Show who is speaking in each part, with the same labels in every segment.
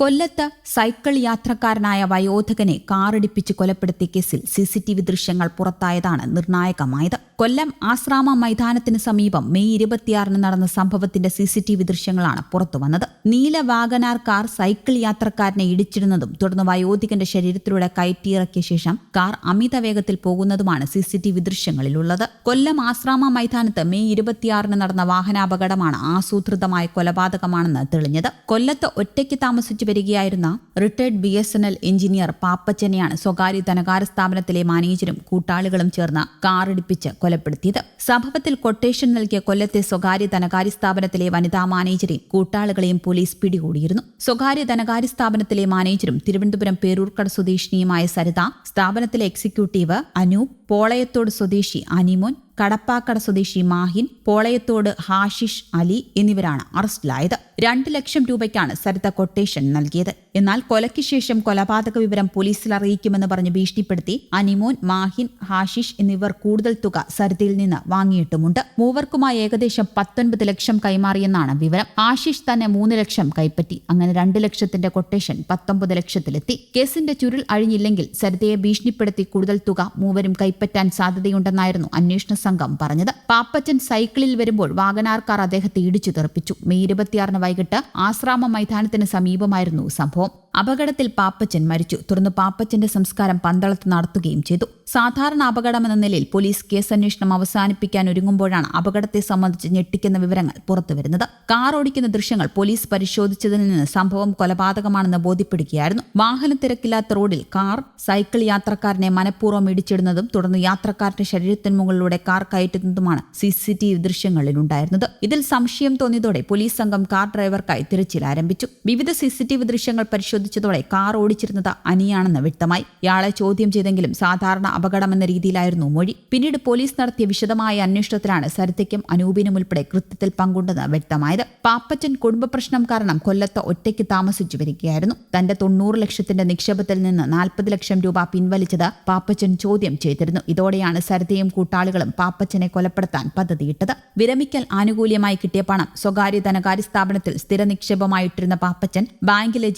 Speaker 1: കൊല്ലത്ത് സൈക്കിൾ യാത്രക്കാരനായ വയോധകനെ കാറിടിപ്പിച്ച് കൊലപ്പെടുത്തിയ കേസിൽ സിസിടിവി ദൃശ്യങ്ങൾ പുറത്തായതാണ് നിർണായകമായത്. കൊല്ലം ആശ്രാമ മൈതാനത്തിന് സമീപം മെയ് ഇരുപത്തിയാറിന് നടന്ന സംഭവത്തിന്റെ സി സി ടി വി ദൃശ്യങ്ങളാണ് പുറത്തുവന്നത് നീല വാഗനാർ കാർ സൈക്കിൾ യാത്രക്കാരനെ ഇടിച്ചിരുന്നതും തുടർന്ന് വയോധികന്റെ ശരീരത്തിലൂടെ കയറ്റിയിറക്കിയ ശേഷം കാർ അമിത വേഗത്തിൽ പോകുന്നതുമാണ് സി സി ടി വി ദൃശ്യങ്ങളിലുള്ളത്. കൊല്ലം ആശ്രാമ മൈതാനത്ത് മെയ് ഇരുപത്തിയാറിന് നടന്ന വാഹനാപകടമാണ് ആസൂത്രിതമായ കൊലപാതകമാണെന്ന് തെളിഞ്ഞത്. കൊല്ലത്ത് ഒറ്റയ്ക്ക് താമസിച്ചു വരികയായിരുന്ന retired B S N L engineer പാപ്പച്ചനെയാണ് സ്വകാര്യ ധനകാര്യ സ്ഥാപനത്തിലെ മാനേജരും കൂട്ടാളികളും ചേർന്ന് കാറിടിപ്പിച്ച് കൊലപ്പെടുത്തിയത്. സംഭവത്തിൽ കൊട്ടേഷൻ നൽകിയ കൊല്ലത്തെ സ്വകാര്യ ധനകാര്യ സ്ഥാപനത്തിലെ വനിതാ മാനേജരെയും കൂട്ടാളികളെയും പോലീസ് പിടികൂടിയിരുന്നു. സ്വകാര്യ ധനകാര്യ സ്ഥാപനത്തിലെ മാനേജരും തിരുവനന്തപുരം പേരൂർക്കട സ്വദേശിനിയുമായ സരിത സ്ഥാപനത്തിലെ എക്സിക്യൂട്ടീവ് അനൂപ് പോളയത്തോട് സ്വദേശി അനിമോൻ കടപ്പാക്കട സ്വദേശി മാഹിൻ പോളയത്തോട് ഹാഷിഷ് അലി എന്നിവരാണ് അറസ്റ്റിലായത്. രണ്ട് ലക്ഷം രൂപയ്ക്കാണ് സരിത കൊട്ടേഷൻ നൽകിയത്. എന്നാൽ കൊലയ്ക്ക് ശേഷം കൊലപാതക വിവരം പോലീസിൽ അറിയിക്കുമെന്ന് പറഞ്ഞ് ഭീഷണിപ്പെടുത്തി അനിമോൻ മാഹിൻ ഹാഷിഷ് എന്നിവർ കൂടുതൽ തുക സരിതയിൽ നിന്ന് വാങ്ങിയിട്ടുമുണ്ട്. മൂവർക്കുമായി ഏകദേശം പത്തൊൻപത് ലക്ഷം കൈമാറിയെന്നാണ് വിവരം. ആഷിഷ് തന്നെ മൂന്ന് ലക്ഷം കൈപ്പറ്റി. അങ്ങനെ രണ്ട് ലക്ഷത്തിന്റെ കൊട്ടേഷൻ പത്തൊമ്പത് ലക്ഷത്തിലെത്തി. കേസിന്റെ ചുരുൾ അഴിഞ്ഞില്ലെങ്കിൽ സരിതയെ ഭീഷണിപ്പെടുത്തി കൂടുതൽ തുക മൂവരും കൈപ്പറ്റാൻ സാധ്യതയുണ്ടെന്നായിരുന്നു അന്വേഷണ സംഘം പറഞ്ഞത്. പാപ്പച്ചൻ സൈക്കിളിൽ വരുമ്പോൾ വാഗനാർ കാർ അദ്ദേഹത്തെ ഇടിച്ചു തെറിപ്പിച്ചു മെയ് ഇരുപത്തിയാറിന് വൈകിട്ട് ആശ്രാമ മൈതാനത്തിന് സമീപമായിരുന്നു സംഭവം. അപകടത്തിൽ പാപ്പച്ചൻ മരിച്ചു. തുടർന്ന് പാപ്പച്ചന്റെ സംസ്കാരം പന്തളത്ത് നടത്തുകയും ചെയ്തു. സാധാരണ അപകടമെന്ന നിലയിൽ പോലീസ് കേസ് അന്വേഷണം അവസാനിപ്പിക്കാൻ ഒരുങ്ങുമ്പോഴാണ് അപകടത്തെ സംബന്ധിച്ച് ഞെട്ടിക്കുന്ന വിവരങ്ങൾ പുറത്തുവരുന്നത്. കാർ ഓടിക്കുന്ന ദൃശ്യങ്ങൾ പോലീസ് പരിശോധിച്ചതിൽ നിന്ന് സംഭവം കൊലപാതകമാണെന്ന് ബോധ്യപ്പെടുകയായിരുന്നു. വാഹന തിരക്കില്ലാത്ത റോഡിൽ കാർ സൈക്കിൾ യാത്രക്കാരനെ മനഃപൂർവം ഇടിച്ചിടുന്നതും തുടർന്ന് യാത്രക്കാരുടെ ശരീരത്തിന് മുകളിലൂടെ കാർ കയറ്റുന്നതുമാണ് സി സി ടി വി ദൃശ്യങ്ങളിലുണ്ടായിരുന്നത്. ഇതിൽ സംശയം തോന്നിയതോടെ പോലീസ് സംഘം കാർ ഡ്രൈവർക്കായി തിരച്ചിൽ ആരംഭിച്ചു. വിവിധ സി സി ടി വി ദൃശ്യങ്ങൾ പരിശോധിച്ചതോടെ കാർ ഓടിച്ചിരുന്നത് അനിയാണെന്ന് വ്യക്തമായി. ഇയാളെ ചോദ്യം ചെയ്തെങ്കിലും സാധാരണ അപകടമെന്ന രീതിയിലായിരുന്നു മൊഴി. പിന്നീട് പോലീസ് നടത്തിയ വിശദമായ അന്വേഷണത്തിലാണ് സരിതയ്ക്കും അനൂപിനും ഉൾപ്പെടെ കൃത്യത്തിൽ പങ്കുണ്ടെന്ന് വ്യക്തമായത്. പാപ്പച്ചൻ കുടുംബ പ്രശ്നം കാരണം കൊല്ലത്ത് ഒറ്റയ്ക്ക് താമസിച്ചു വരികയായിരുന്നു. തന്റെ തൊണ്ണൂറ് ലക്ഷത്തിന്റെ നിക്ഷേപത്തിൽ നിന്ന് നാൽപ്പത് ലക്ഷം രൂപ പിൻവലിച്ചത് പാപ്പച്ചൻ ചോദ്യം ചെയ്തിരുന്നു. ഇതോടെയാണ് സരിതയും കൂട്ടാളികളും പാപ്പച്ചനെ കൊലപ്പെടുത്താൻ പദ്ധതിയിട്ടത്. വിരമിക്കൽ ആനുകൂല്യമായി കിട്ടിയ പണം സ്വകാര്യ ധനകാര്യ സ്ഥാപനത്തിൽ സ്ഥിര നിക്ഷേപമായിട്ടിരുന്ന പാപ്പച്ചൻ ബാങ്കിലെ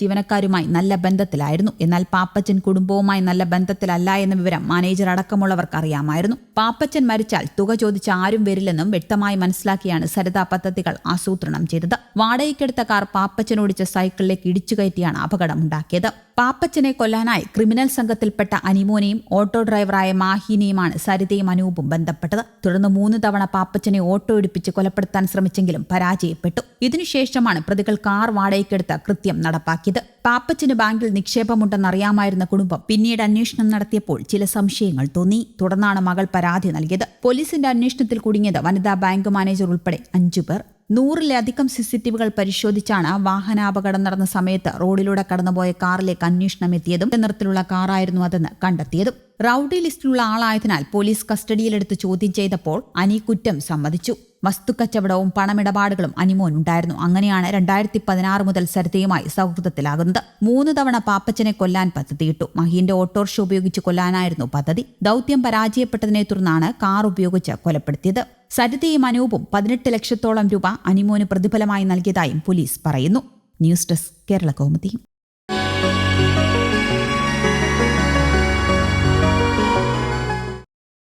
Speaker 1: ജീവനക്കാരുമായി നല്ല ബന്ധത്തിലായിരുന്നു. എന്നാൽ പാപ്പച്ചൻ കുടുംബവുമായി നല്ല ബന്ധത്തിലല്ല എന്ന വിവരം മാനേജർ അടക്കമുള്ളവർക്ക് അറിയാമായിരുന്നു പാപ്പച്ചൻ മരിച്ചാൽ തുക ചോദിച്ച ആരും വരില്ലെന്നും വ്യക്തമായി മനസ്സിലാക്കിയാണ് സരിത പദ്ധതികൾ ആസൂത്രണം ചെയ്തത്. വാടകയ്ക്കെടുത്ത കാർ പാപ്പച്ചൻ ഓടിച്ച സൈക്കിളിലേക്ക് ഇടിച്ചുകയറ്റിയാണ് അപകടമുണ്ടാക്കിയത്. പാപ്പച്ചനെ കൊല്ലാനായി ക്രിമിനൽ സംഘത്തിൽപ്പെട്ട അനിമോനെയും ഓട്ടോ ഡ്രൈവറായ മാഹിനെയുമാണ് സരിതയും അനൂപും ബന്ധപ്പെട്ടത്. തുടർന്ന് മൂന്ന് തവണ പാപ്പച്ചനെ ഓട്ടോ ഇടിപ്പിച്ച് കൊലപ്പെടുത്താൻ ശ്രമിച്ചെങ്കിലും പരാജയപ്പെട്ടു. ഇതിനുശേഷമാണ് പ്രതികൾ കാർ വാടകയ്ക്കെടുത്ത കൃത്യം നടപ്പാക്കിയത്. പാപ്പച്ചന് ബാങ്കിൽ നിക്ഷേപമുണ്ടെന്നറിയാമായിരുന്ന കുടുംബം പിന്നീട് അന്വേഷണം നടത്തിയപ്പോൾ ചില സംശയങ്ങൾ തോന്നി. തുടർന്നാണ് മകൾ പരാതി നൽകിയത്. പോലീസിന്റെ അന്വേഷണത്തിൽ കുടുങ്ങിയത് വനിതാ ബാങ്ക് മാനേജർ ഉൾപ്പെടെ അഞ്ചുപേർ. നൂറിലധികം സിസിടിവികൾ പരിശോധിച്ചാണ് വാഹനാപകടം നടന്ന സമയത്ത് റോഡിലൂടെ കടന്നുപോയ കാറിലേക്ക് അന്വേഷണം എത്തിയതും നിറത്തിലുള്ള കാറായിരുന്നു അതെന്ന് കണ്ടെത്തിയതും. റൌഡി ലിസ്റ്റിലുള്ള ആളായതിനാൽ പോലീസ് കസ്റ്റഡിയിലെടുത്ത് ചോദ്യം ചെയ്തപ്പോൾ അനി കുറ്റം സമ്മതിച്ചു. വസ്തുക്കച്ചവടവും പണമിടപാടുകളും അനിമോൻ ഉണ്ടായിരുന്നു. അങ്ങനെയാണ് രണ്ടായിരത്തി പതിനാറ് മുതൽ സരിതയുമായി സൗഹൃദത്തിലാകുന്നത്. മൂന്ന് തവണ പാപ്പച്ചനെ കൊല്ലാൻ പദ്ധതിയിട്ടു. മഹീന്റെ ഓട്ടോറിക്ഷ ഉപയോഗിച്ച് കൊല്ലാനായിരുന്നു പദ്ധതി. ദൗത്യം പരാജയപ്പെട്ടതിനെ തുടർന്നാണ് കാർ ഉപയോഗിച്ച് കൊലപ്പെടുത്തിയത്. സരിതയും അനൂപും പതിനെട്ട് ലക്ഷത്തോളം രൂപ അനിമോന് പ്രതിഫലമായി നൽകിയതായും പോലീസ് പറയുന്നു. News desk Kerala Kaumudi.